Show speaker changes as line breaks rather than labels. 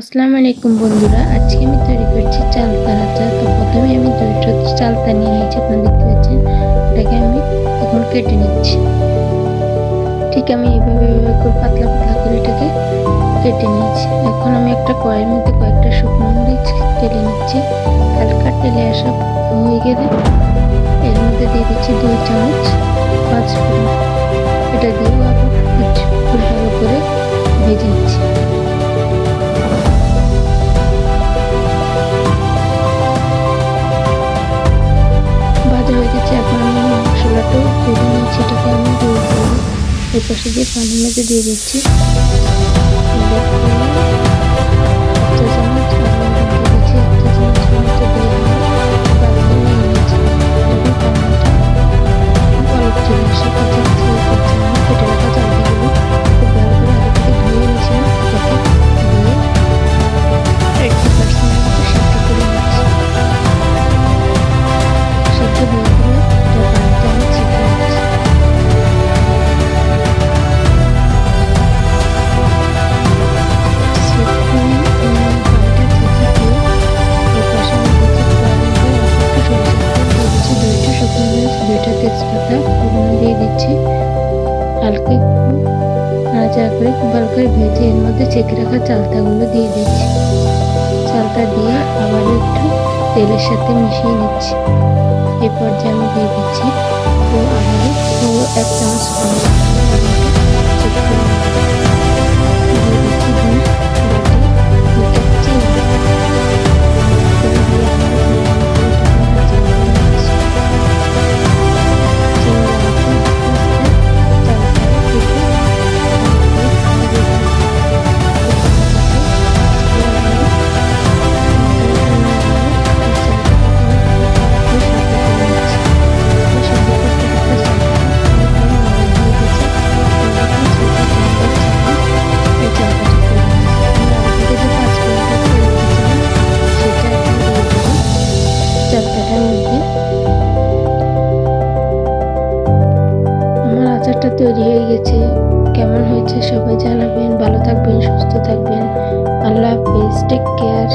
আসসালামু আলাইকুম বন্ধুরা, আজকে আমি তৈরি করছি চালতা রাজা তো প্রথমে আমি দুইটা চালতা নিয়ে নিয়েছি, আপনারা দেখতে পাচ্ছেন। এটাকে আমি এখন কেটে নিচ্ছি। ঠিক আমি এইভাবে করে পাতলা পাতলা করে এটাকে কেটে নিয়েছি। এখন আমি একটা কয়ের মধ্যে কয়েকটা শুকনো মরিচ টেলে নিচ্ছি। হালকা টেলে আসা হয়ে গেলে এর মধ্যে দিয়ে দিচ্ছি দুই চামচ পাঁচ এটাকে আমি দিয়ে দেবো এর পাশে দিয়ে পানির মধ্যে দিয়ে দিচ্ছি। তেজপাতা ফোড়ন দিয়ে দিচ্ছি। হালকা একটু নাড়াচাড়া করে খুব ভেজে এর মধ্যে ছেঁকে রাখা চালতাগুলো দিয়ে দিচ্ছি। চালতা দিয়ে আবার একটু তেলের সাথে মিশিয়ে নিচ্ছি। এরপর যে আমি দিয়ে দিচ্ছি তো আমাদের এক চামচ চালটাটার মধ্যে। আমার আচারটা তৈরি হয়ে গেছে। কেমন হয়েছে সবাই জানাবেন। ভালো থাকবেন, সুস্থ থাকবেন। আল্লাহ হাফিজ টেক কেয়ার